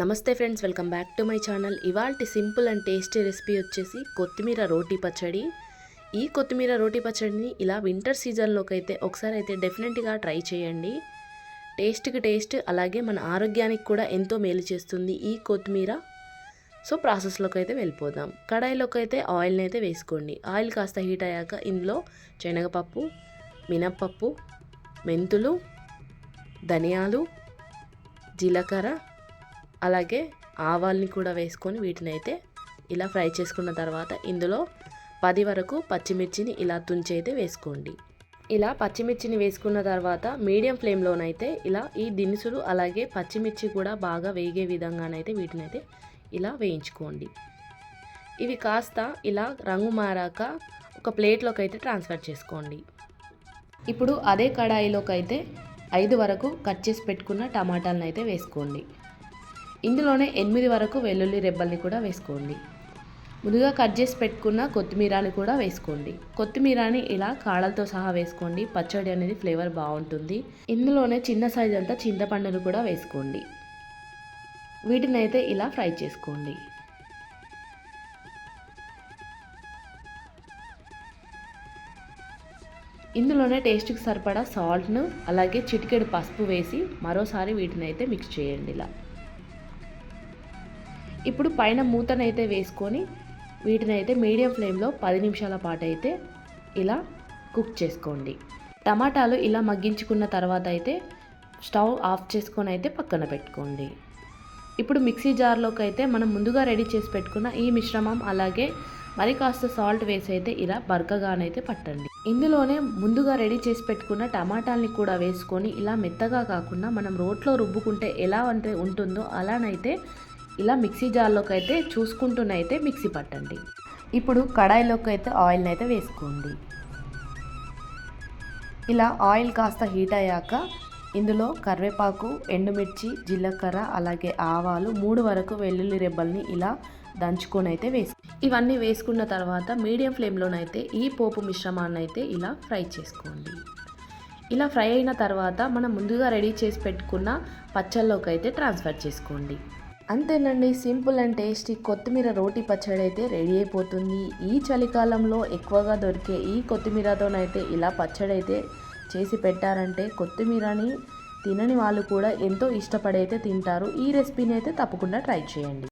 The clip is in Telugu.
నమస్తే friends welcome back to my channel. ఇవాళ సింపుల్ అండ్ టేస్టీ రెసిపీ వచ్చేసి కొత్తిమీర రోటీ పచ్చడి. ఈ కొత్తిమీర రోటీ పచ్చడిని ఇలా వింటర్ సీజన్లోకి అయితే ఒకసారి అయితే డెఫినెట్గా ట్రై చేయండి. టేస్ట్కి టేస్ట్ అలాగే మన ఆరోగ్యానికి కూడా ఎంతో మేలు చేస్తుంది ఈ కొత్తిమీర. సో ప్రాసెస్లోకి అయితే వెళ్ళిపోదాం. కడాయిలోకి అయితే ఆయిల్ని అయితే వేసుకోండి. ఆయిల్ కాస్త హీట్ అయ్యాక ఇందులో శనగపప్పు మినప్పప్పు మెంతులు ధనియాలు జీలకర్ర అలాగే ఆవాల్ని కూడా వేసుకొని వీటిని అయితే ఇలా ఫ్రై చేసుకున్న తర్వాత ఇందులో పది వరకు పచ్చిమిర్చిని ఇలా తుంచి అయితే వేసుకోండి. ఇలా పచ్చిమిర్చిని వేసుకున్న తర్వాత మీడియం ఫ్లేమ్లోనైతే ఇలా ఈ దినుసులు అలాగే పచ్చిమిర్చి కూడా బాగా వేగే విధంగానైతే వీటిని అయితే ఇలా వేయించుకోండి. ఇవి కాస్త ఇలా రంగు మారాక ఒక ప్లేట్లోకి అయితే ట్రాన్స్ఫర్ చేసుకోండి. ఇప్పుడు అదే కడాయిలోకి అయితే ఐదు వరకు కట్ చేసి పెట్టుకున్న టమాటాలను అయితే వేసుకోండి. ఇందులోనే ఎనిమిది వరకు వెల్లుల్లి రెబ్బల్ని కూడా వేసుకోండి. ముందుగా కట్ చేసి పెట్టుకున్న కొత్తిమీరని కూడా వేసుకోండి. కొత్తిమీరని ఇలా కాడలతో సహా వేసుకోండి. పచ్చడి అనేది ఫ్లేవర్ బాగుంటుంది. ఇందులోనే చిన్న సైజ్ అంతా చింతపండును కూడా వేసుకోండి. వీటిని అయితే ఇలా ఫ్రై చేసుకోండి. ఇందులోనే టేస్ట్కి సరిపడా సాల్ట్ను అలాగే చిటికెడు పసుపు వేసి మరోసారి వీటిని అయితే మిక్స్ చేయండి ఇలా. ఇప్పుడు పైన మూతనైతే వేసుకొని వీటిని అయితే మీడియం ఫ్లేమ్లో పది నిమిషాల పాటు అయితే ఇలా కుక్ చేసుకోండి. టమాటాలు ఇలా మగ్గించుకున్న తర్వాత అయితే స్టవ్ ఆఫ్ చేసుకొని అయితే పక్కన పెట్టుకోండి. ఇప్పుడు మిక్సీ జార్లోకి అయితే మనం ముందుగా రెడీ చేసి పెట్టుకున్న ఈ మిశ్రమం అలాగే మరి కాస్త సాల్ట్ వేసి అయితే ఇలా బరకగానైతే పట్టండి. ఇందులోనే ముందుగా రెడీ చేసి పెట్టుకున్న టమాటాలని కూడా వేసుకొని ఇలా మెత్తగా కాకుండా మనం రోట్లో రుబ్బుకుంటే ఎలా అంటే ఉంటుందో అలానైతే ఇలా మిక్సీ జార్లోకి అయితే చూసుకుంటూనైతే మిక్సీ పట్టండి. ఇప్పుడు కడాయిలోకి అయితే ఆయిల్ని అయితే వేసుకోండి. ఇలా ఆయిల్ కాస్త హీట్ అయ్యాక ఇందులో కరివేపాకు ఎండుమిర్చి జీలకర్ర అలాగే ఆవాలు మూడు వరకు వెల్లుల్లి రెబ్బల్ని ఇలా దంచుకొని అయితే వేసు ఇవన్నీ వేసుకున్న తర్వాత మీడియం ఫ్లేమ్లోనైతే ఈ పోపు మిశ్రమాన్ని అయితే ఇలా ఫ్రై చేసుకోండి. ఇలా ఫ్రై అయిన తర్వాత మనం ముందుగా రెడీ చేసి పెట్టుకున్న పచ్చళ్ళలోకి అయితే ట్రాన్స్ఫర్ చేసుకోండి. అంతేనండి సింపుల్ అండ్ టేస్టీ కొత్తిమీర రోటీ పచ్చడి అయితే రెడీ అయిపోతుంది. ఈ చలికాలంలో ఎక్కువగా దొరికే ఈ కొత్తిమీరతోనైతే ఇలా పచ్చడి అయితే చేసి పెట్టారంటే కొత్తిమీరని తినని వాళ్ళు కూడా ఎంతో ఇష్టపడైతే తింటారు. ఈ రెసిపీని అయితే తప్పకుండా ట్రై చేయండి.